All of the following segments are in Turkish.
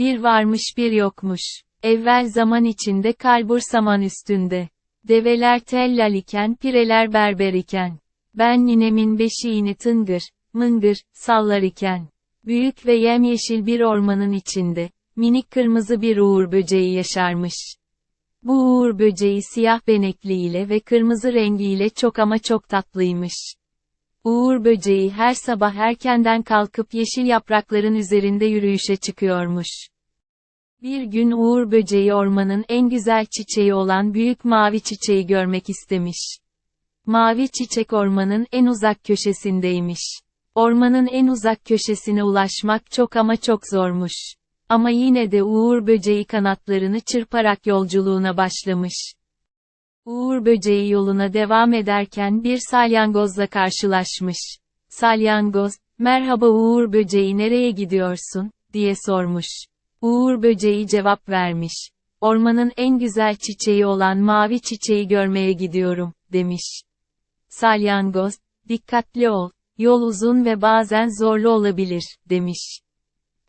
Bir varmış bir yokmuş. Evvel zaman içinde kalbur saman üstünde. Develer tellal iken pireler berber iken. Ben ninemin beşiğini tıngır, mıngır, sallar iken. Büyük ve yemyeşil bir ormanın içinde, minik kırmızı bir uğur böceği yaşarmış. Bu uğur böceği siyah benekliyle ve kırmızı rengiyle çok ama çok tatlıymış. Uğur böceği her sabah erkenden kalkıp yeşil yaprakların üzerinde yürüyüşe çıkıyormuş. Bir gün Uğur böceği ormanın en güzel çiçeği olan büyük mavi çiçeği görmek istemiş. Mavi çiçek ormanın en uzak köşesindeymiş. Ormanın en uzak köşesine ulaşmak çok ama çok zormuş. Ama yine de Uğur böceği kanatlarını çırparak yolculuğuna başlamış. Uğur böceği yoluna devam ederken bir salyangozla karşılaşmış. Salyangoz, merhaba Uğur böceği nereye gidiyorsun, diye sormuş. Uğur böceği cevap vermiş. Ormanın en güzel çiçeği olan mavi çiçeği görmeye gidiyorum, demiş. Salyangoz, dikkatli ol, yol uzun ve bazen zorlu olabilir, demiş.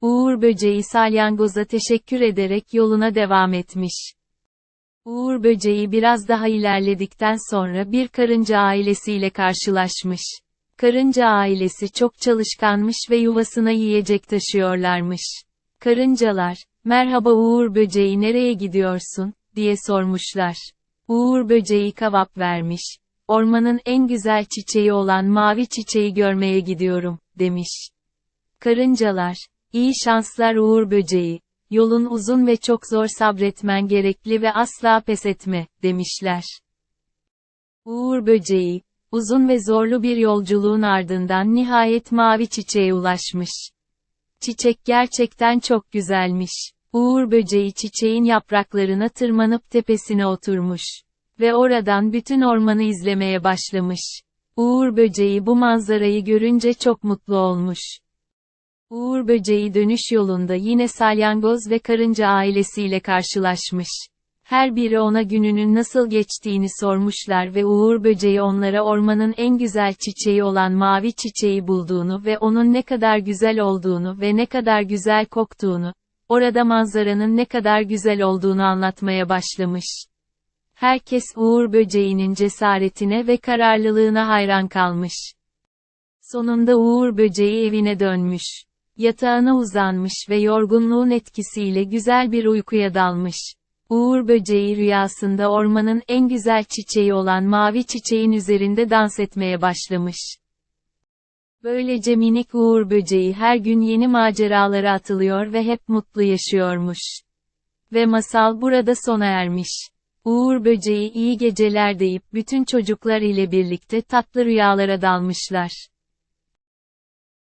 Uğur böceği salyangoza teşekkür ederek yoluna devam etmiş. Uğur böceği biraz daha ilerledikten sonra bir karınca ailesiyle karşılaşmış. Karınca ailesi çok çalışkanmış ve yuvasına yiyecek taşıyorlarmış. Karıncalar, merhaba Uğur böceği nereye gidiyorsun, diye sormuşlar. Uğur böceği kavap vermiş. Ormanın en güzel çiçeği olan mavi çiçeği görmeye gidiyorum, demiş. Karıncalar, iyi şanslar Uğur böceği, yolun uzun ve çok zor sabretmen gerekli ve asla pes etme, demişler. Uğur böceği, uzun ve zorlu bir yolculuğun ardından nihayet mavi çiçeğe ulaşmış. Çiçek gerçekten çok güzelmiş. Uğur böceği çiçeğin yapraklarına tırmanıp tepesine oturmuş. Ve oradan bütün ormanı izlemeye başlamış. Uğur böceği bu manzarayı görünce çok mutlu olmuş. Uğur böceği dönüş yolunda yine salyangoz ve karınca ailesiyle karşılaşmış. Her biri ona gününün nasıl geçtiğini sormuşlar ve Uğur böceği onlara ormanın en güzel çiçeği olan mavi çiçeği bulduğunu ve onun ne kadar güzel olduğunu ve ne kadar güzel koktuğunu, orada manzaranın ne kadar güzel olduğunu anlatmaya başlamış. Herkes Uğur böceğinin cesaretine ve kararlılığına hayran kalmış. Sonunda Uğur böceği evine dönmüş. Yatağına uzanmış ve yorgunluğun etkisiyle güzel bir uykuya dalmış. Uğur böceği rüyasında ormanın en güzel çiçeği olan mavi çiçeğin üzerinde dans etmeye başlamış. Böylece minik Uğur böceği her gün yeni maceralara atılıyor ve hep mutlu yaşıyormuş. Ve masal burada sona ermiş. Uğur böceği iyi geceler deyip bütün çocuklar ile birlikte tatlı rüyalara dalmışlar.